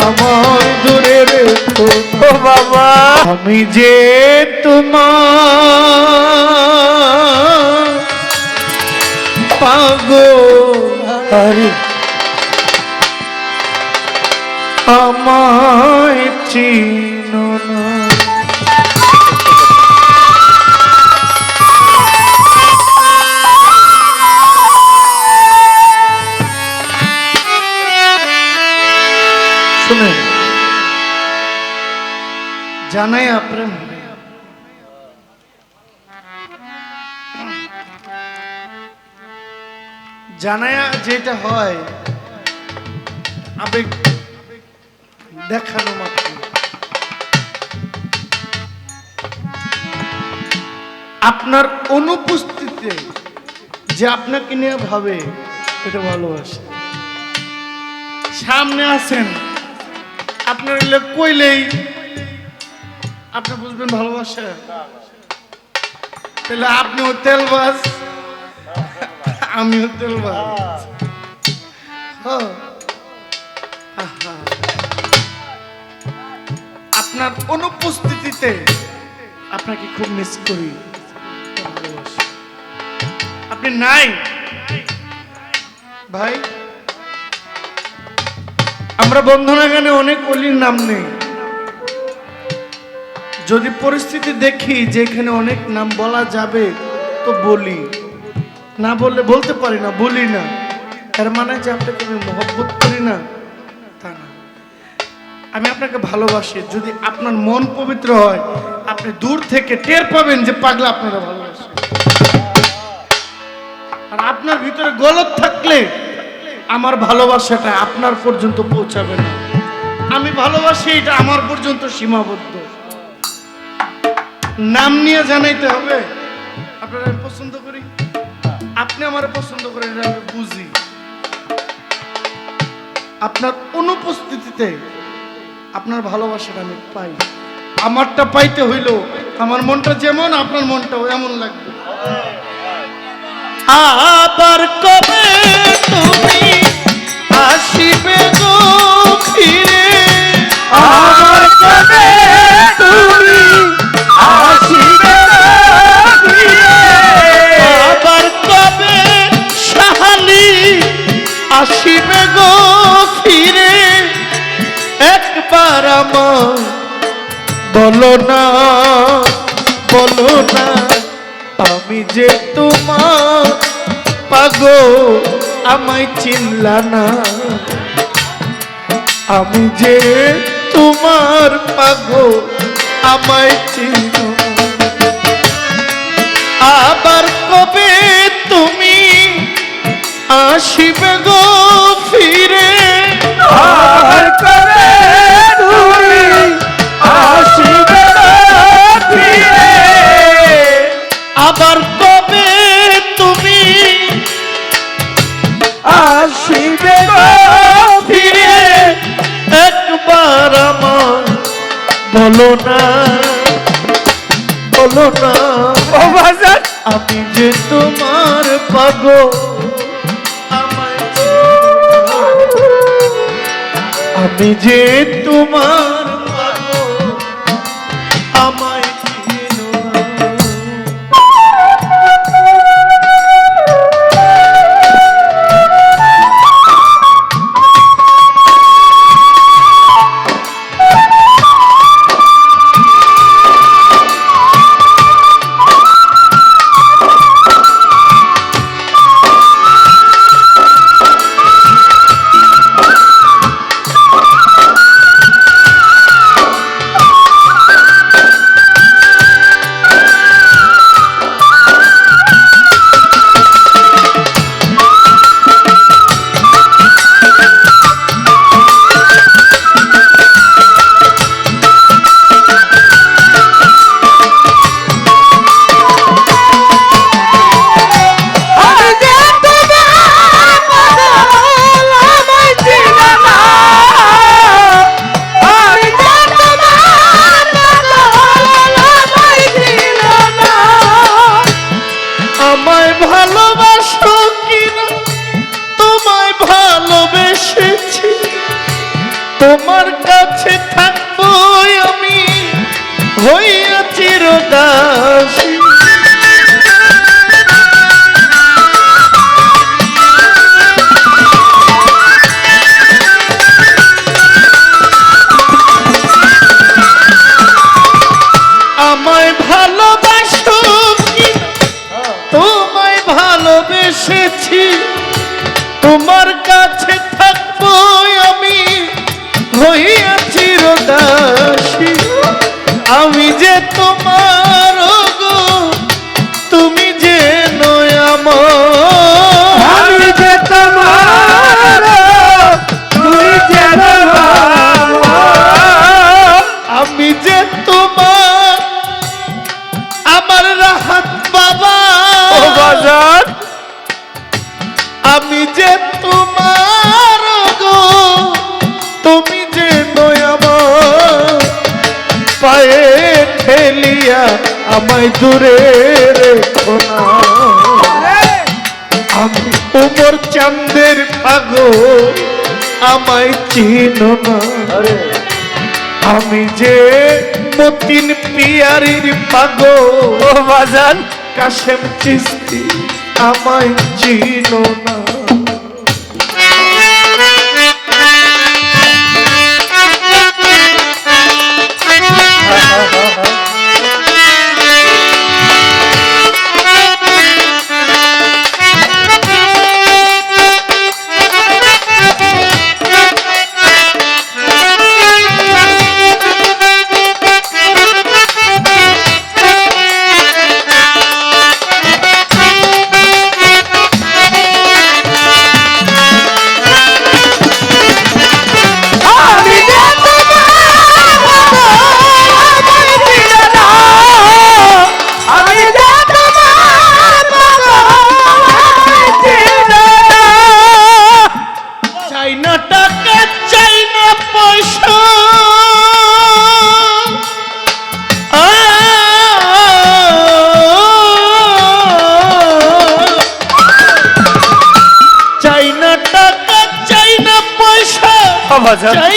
আমার দূরে বাবা। আমি যে তোমার পাগল। আরে। আমায় চিনো জানায়া যেটা হয়, আবেগ দেখানো মাত্র। আপনার অনুপস্থিতিতে যে আপনাকে নিয়ে ভাবে, এটা ভালোবাসে। সামনে আছেন, আপনার এলে কইলেই আপনি বুঝবেন ভালোবাসা। তাহলে আপনিও তেলবাজ। আমিও তেলবাজ হ্যাঁ। আহা। আপনার অনুপস্থিতিতে আপনাকে খুব মিস করি। আপনি নাই? ভাই আমরা বন্ধনা গানে অনেক অলির নাম নেই। যদি পরিস্থিতি দেখি যে এখানে অনেক নাম বলা যাবে তো বলি। না বললে বলতে পারি না, বলি না। এর মানে যে আপনাকে আমি মহব্বত করি না, তা না। আমি আপনাকে ভালোবাসি, যদি আপনার মন পবিত্র হয়, আপনি দূর থেকে টের পাবেন যে পাগলা আপনারা ভালোবাসে আর আপনার ভিতরে গলত থাকলে আমার ভালোবাসাটা আপনার পর্যন্ত পৌঁছাবে না। আমি ভালোবাসি এটা আমার পর্যন্ত সীমাবদ্ধ। নাম নিয়ে জানাইতে হবে। আপনারা পছন্দ করি? আপনি আমার পছন্দ করেন আমি বুঝি। আপনার অনুপস্থিতিতে আপনার ভালোবাসাটা আমি পাই। আমারটা পাইতে হইল আমার মনটা যেমন আপনার মনটাও এমন লাগবে। আবার কবে তুমি আসিবে গো ফিরে? আমার আসিবে গো ফিরে, একবার আমার। বলো না বলো না, আমি যে তোমার পাগো আমায় চিনলা না। আমি যে তোমার পাগো আমায় চিনো বলো না বলো না ও বাজার আমি যে তোমার পাগো আমায় চিনো না। আমি যে তোমার আমি যে তোমার গো তুমি যে নয় আমার। আমি যে তোমার তুই যে আমি যে তোমার আমার রাহাত বাবা। ও বাজান আমি যে ঠেলিয়া আমায় দূরে রেখো না আমি উমর চাঁদের পাগো আমায় চিনো না। আমি যে মতিন পিয়ারির পাগো বাজান। কাশেম চিস্তি আমায় চিনো না। বাজান চাই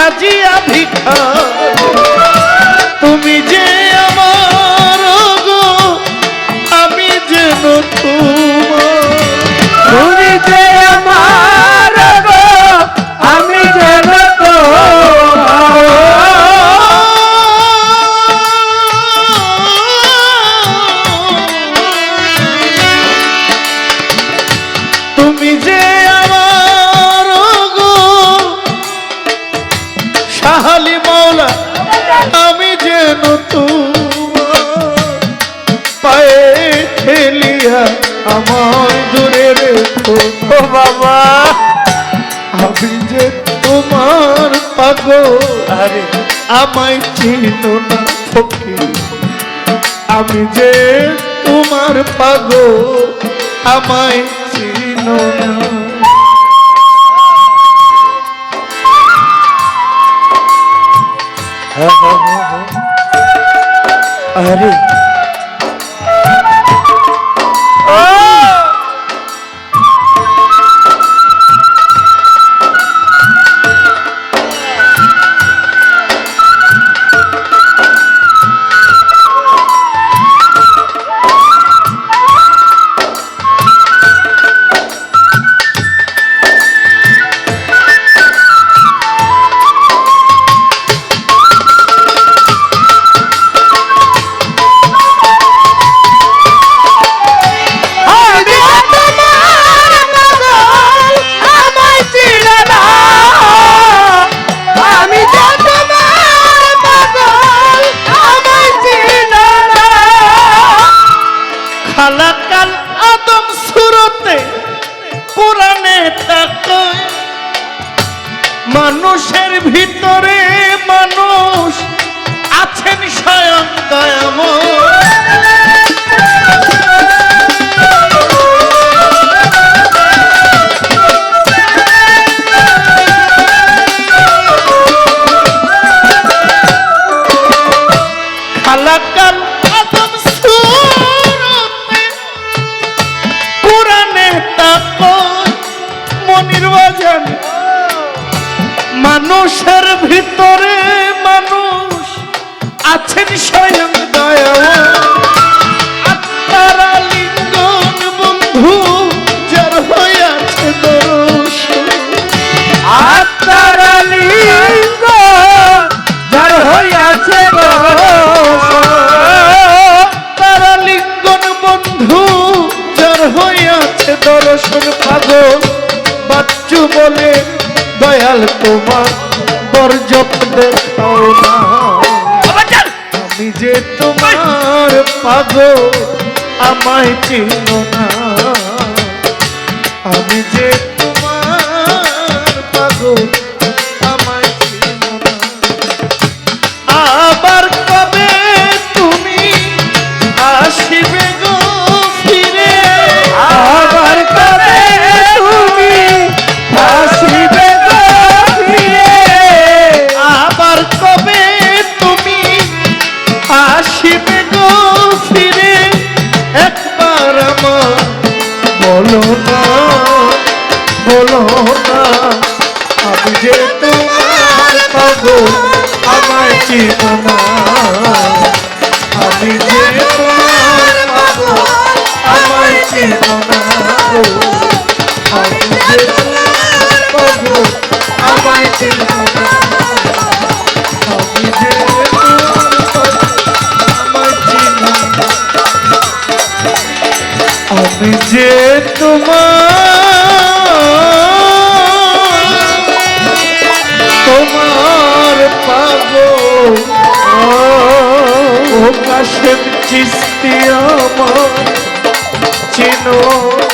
সাজিয়া ভিখা আমার দূরে রেখো বাবা। আমি যে তোমার পাগল, আরে আমায় চিনো না ফকির। আমি যে তোমার পাগল, আমায় চিনো না। আরে পর্যাপ্ত আমি যে তোমার পাগল আমায় চিনো না। আমি যে aşık cisti ama Çin